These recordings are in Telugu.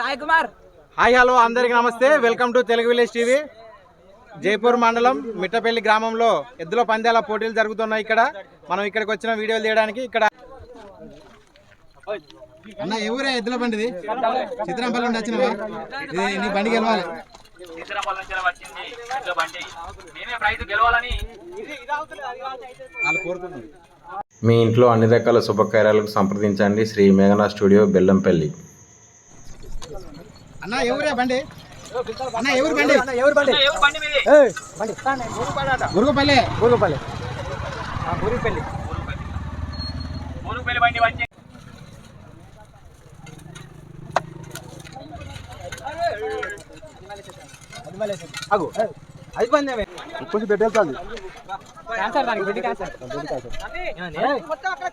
సాయి కుమార్. హాయ్ హలో అందరికి నమస్తే. Welcome to Telugu village TV. Jaipur మండలం మిట్టపల్లి గ్రామంలో ఎద్దుల పందాల పోటీలు జరుగుతున్నాయి ఇక్కడ. మనం ఇక్కడికి వచ్చిన వీడియోలు తీయడానికి ఇక్కడ అన్న ఎవరే ఎద్దుల బండిది చిత్రంపల్లి నుండి వచ్చినవా? ఇది నీ బండి గెలవాలి. చిత్రపల్లి నుంచి వచ్చింది పెద్ద బండి. మేమే ప్రైజ్ గెలవాలని వాళ్ళు కోరుతున్నారు మీ ఇంట్లో అన్ని రకాల శుభకార్యాలకు సంప్రదించండి. శ్రీ మేఘనా స్టూడియో బెల్లంపల్లి. అన్న ఎవరే బండి? అన్న ఎవరు బండి? ఎవరు బండి? ఎవరు బండి బండి. గురుగుపల్లి ఊరుపల్లి ఊరిపల్లి ఊరుపల్లి బండి వచ్చి. అగు అది పందేమే కొంచెం పెట్టేస్తాను క్యాన్సర్ దానికి బెడ్ క్యాన్సర్.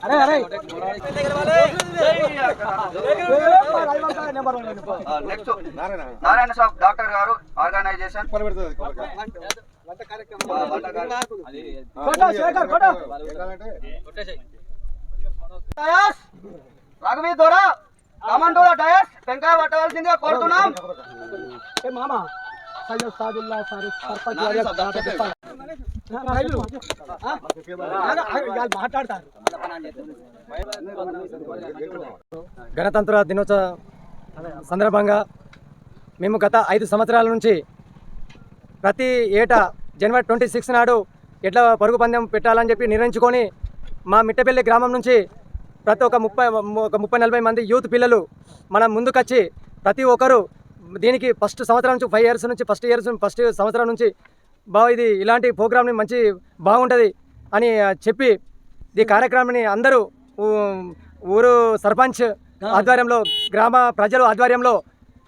అరే అరే. నెక్స్ట్ నారాయణ షాప్ డాక్టర్ గారు ఆర్గనైజేషన్ రఘువీ దొర కమండో డయస్ టెంకాయ పట్టవలసిందిగా కోరుతున్నాం మామ సయ్యద్ సాదుల్లా సారు సర్పంచ్ మాట్లాడతారు గణతంత్ర దినోత్సవ సందర్భంగా మేము గత ఐదు సంవత్సరాల నుంచి ప్రతి ఏటా జనవరి ట్వంటీ సిక్స్ నాడు ఎట్లా పరుగు పందెం పెట్టాలని చెప్పి నిర్ణయించుకొని మా మిట్టపల్లి గ్రామం నుంచి ప్రతి ఒక్క ముప్పై ఒక ముప్పై నలభై మంది యూత్ పిల్లలు మనం ముందుకొచ్చి ప్రతి ఒక్కరు దీనికి ఫస్ట్ సంవత్సరం నుంచి ఫైవ్ ఇయర్స్ నుంచి ఫస్ట్ ఇయర్స్ ఫస్ట్ సంవత్సరం నుంచి బాగా ఇది ఇలాంటి ప్రోగ్రామ్ని మంచి బాగుంటుంది అని చెప్పి ఈ కార్యక్రమాన్ని అందరూ ఊరు సర్పంచ్ ఆధ్వర్యంలో గ్రామ ప్రజలు ఆధ్వర్యంలో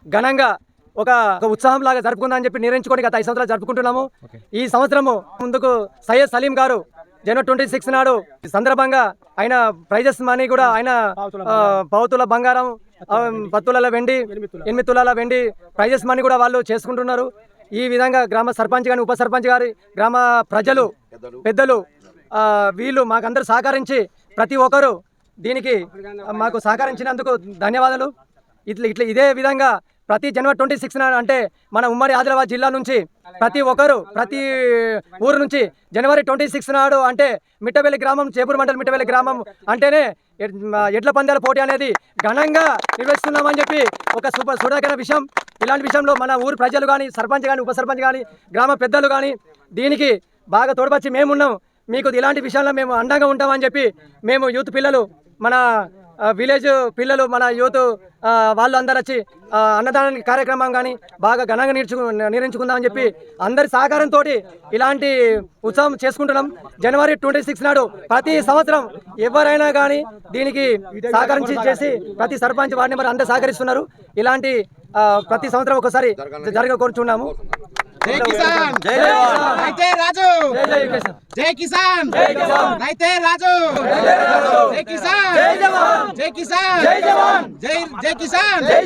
ఘనంగా ఒక ఒక ఉత్సాహం లాగా జరుపుకుందామని చెప్పి నిర్ణయించుకొని గత ఐదు సంవత్సరాలు జరుపుకుంటున్నాము. ఈ సంవత్సరము ముందుకు సయ్యద్ సలీం గారు జనవరి ట్వంటీ సిక్స్ నాడు సందర్భంగా ఆయన ప్రైజెస్ మనీ కూడా ఆయన ఆ, పావుతుల బంగారం పత్తుల వెండి. ఎనిమిది తులాల. వెండి ప్రైజెస్ మనీ కూడా వాళ్ళు చేసుకుంటున్నారు. ఈ విధంగా గ్రామ సర్పంచ్ కానీ ఉప సర్పంచ్ గారి గ్రామ ప్రజలు పెద్దలు వీళ్ళు మాకందరూ సహకరించి ప్రతి ఒక్కరు దీనికి మాకు సహకరించినందుకు ధన్యవాదాలు. ఇట్లా ఇట్లా ఇదే విధంగా ప్రతి జనవరి ట్వంటీ సిక్స్ అంటే మన ఉమ్మడి ఆదిలాబాద్ జిల్లా నుంచి ప్రతి ఒక్కరు ప్రతి ఊరు నుంచి జనవరి ట్వంటీ సిక్స్ నాడు అంటే మిట్టవెల్లి గ్రామం చేపూరు మండలం మిట్టవెల్లి గ్రామం అంటేనే ఎడ్ల పందాల పోటీ అనేది ఘనంగా నిర్వహిస్తున్నామని చెప్పి ఒక సూపర్ సుడకైన విషయం. ఇలాంటి విషయంలో మన ఊరు ప్రజలు కానీ సర్పంచ్ కానీ ఉప సర్పంచ్ కానీ గ్రామ పెద్దలు కానీ దీనికి బాగా తోడ్పచ్చి మేమున్నాం. మీకు ఇలాంటి విషయాల్లో మేము అండంగా ఉంటామని చెప్పి మేము యూత్ పిల్లలు మన విలేజ్ పిల్లలు మన యూత్ వాళ్ళు అందరు వచ్చి అన్నదానానికి అన్నదాన కార్యక్రమం కానీ బాగా ఘనంగా నిర్చు నిర్వహించుకుందామని చెప్పి అందరి సహకారంతో ఇలాంటి ఉత్సవం చేసుకుంటున్నాం. జనవరి ట్వంటీ సిక్స్ నాడు ప్రతి సంవత్సరం ఎవరైనా కానీ దీనికి సహకరించి చేసి ప్రతి సర్పంచ్ వార్డు నెంబర్ అందరు సహకరిస్తున్నారు. ఇలాంటి ప్రతి సంవత్సరం ఒకసారి జరగ కోరుచున్నాము. జై కిసాన్ జై జవాన్. అయితే రాజు జై జై కిసాన్. జై కిసాన్ జై కిసాన్. అయితే రాజు జై కిసాన్ జై జవాన్. జై కిసాన్ జై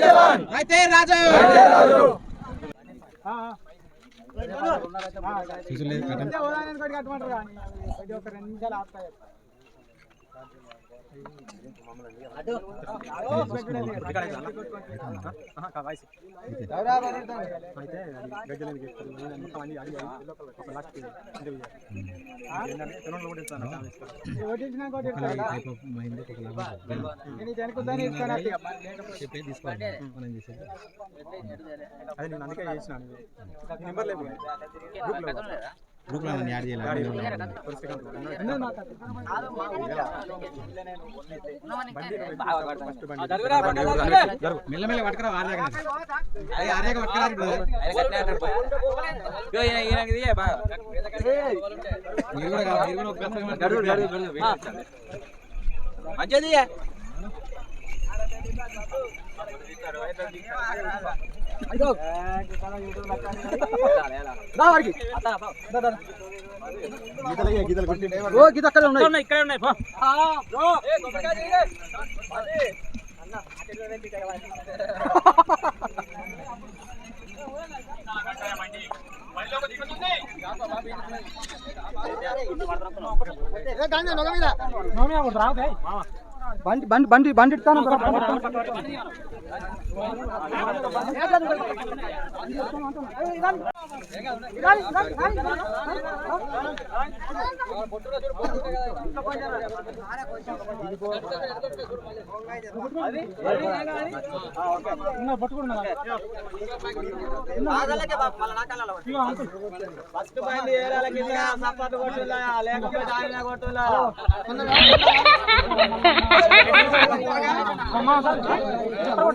జవాన్. జై జై కిసాన్ జై జవాన్. అయితే రాజు మెల్లమెల్ల పట్టుకురా ఆర్యాగా అదే ఆర్యాగా పట్టుకురా మీరు కూడా కాదు, మీరు కూడా ఒక పుస్తకం పట్టుకోండి. మంచిది ఓ గీత అక్కడ ఉన్నాయి ఇక్కడ ఉన్నాయి పో. బండి బండి బండి బండి ఇస్తాను ఫస్ట్ సపాటు కొట్టులా లేకపోతే ఆయన కొట్టులా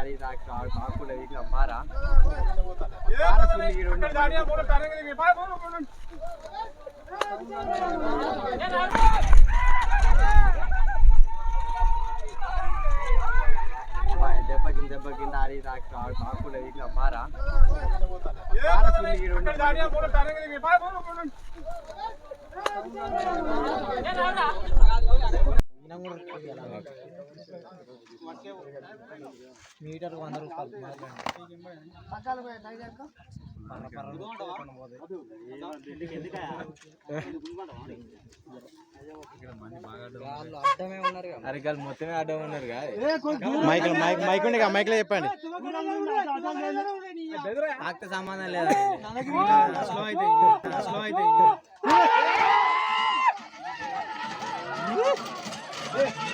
దెబ్బకింద ఆడి కాకుండా ఇట్లా పారా దెబ్బకింద దెబ్బకింద ఆడి కాకుండా ఇట్లా పారా మీటర్ వంద రూపాయలు అరికాలు మొత్తమే అడ్డం ఉన్నారు మైక్ మైక్ మైక్ ఉండి మైక్లో చెప్పండి నాకు సంబంధం లేదా స్లో అయితే స్లో అయితే Gracias.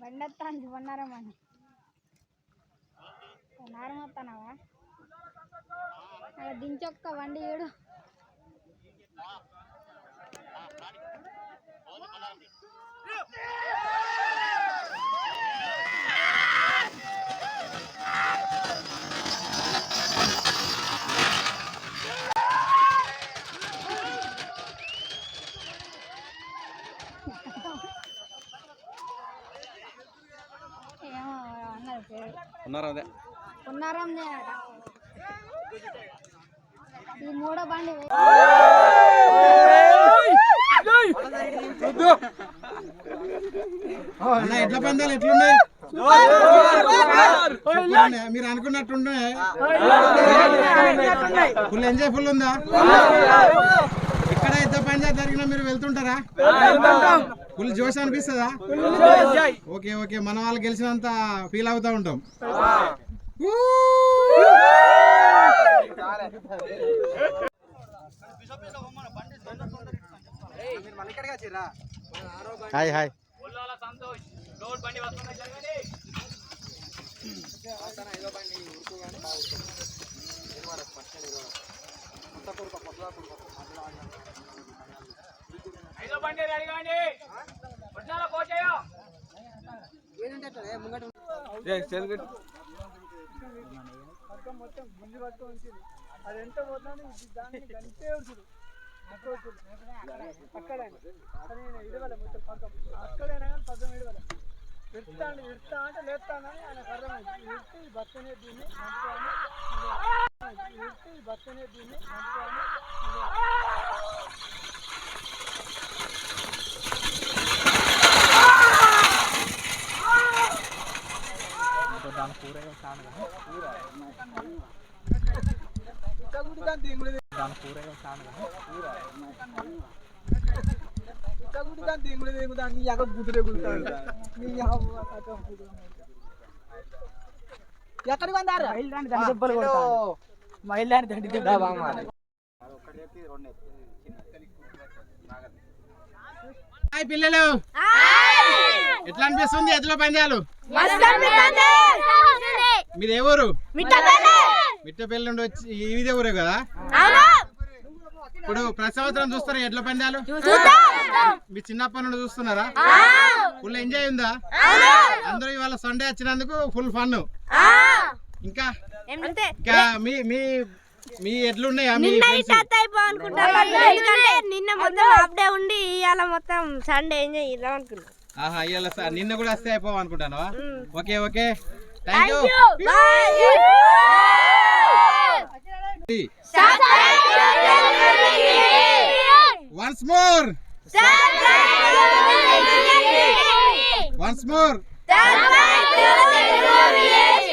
బండత్తాంది బొన్నారం అని బొన్నారం వస్తానవా అక్కడ దించొక్క వండి ఏడు ఏమో ఉన్నారు అదే? ఉన్నారం ఈ మూడో బండి వే- అన్న ఎట్ల పందాలు? ఎట్లున్నాయి? మీరు అనుకున్నట్టున్నాయి ఫుల్ ఎంజాయ్ ఫుల్ ఉందా? ఇక్కడ ఎంత పంచాయతీ జరిగినా మీరు వెళ్తుంటారా? ఫుల్ జోష్ అనిపిస్తుందా? ఓకే ఓకే మన వాళ్ళు గెలిచినంత ఫీల్ అవుతా ఉంటాం! Hi hi. సంతోష్ మొత్తం గుంజు పట్టుకు ఉంచింది అది ఎంత పోతుంది దాన్ని గంటే ఉంటుంది అక్కడైనా నేను ఇడవలే మొత్తం పగ్గం అక్కడైనా కానీ పగ్గం ఇడవలే. పెడతాను పెడతా అంటే లేస్తానని ఆయన అర్థమైంది. పెడితే ఈ బతుకనే దీన్ని పెడితే ఈ బతుకనే దీన్ని ఎక్కడికి వందారు దెబ్బలు మైల్దాని దండి దెబ్బలు హాయ్ పిల్లలు. ఎట్లా అనిపిస్తుంది? ఎద్దుల పందాలు? మీరు ఏ ఊరు? మిట్టపల్లి నుండి వచ్చి ఇదే ఊరే కదా? ఇప్పుడు ప్రతి సంవత్సరం చూస్తారా ఎడ్ల పందాలు? మీ చిన్నప్పటి నుండి చూస్తున్నారా? ఫుల్ ఎంజాయ్ ఉందా? అందరూ ఇవాళ సండే వచ్చినందుకు ఫుల్ ఫన్ ఇంకా? ఇంకా మీ మీ మీ ఎట్లున్నాయా మీ friends? ఎందుకంటే నిన్న మొత్తం హాఫ్ డే ఉండి ఇవాళ మొత్తం సండే ఎంజాయ్ చేద్దాం అనుకున్నాం. ఆహా ఇవాళ స- నిన్న కూడా వస్తే అయిపోవు అనుకుంటానవా? Okay okay. Thank you once more once more Subscribe to the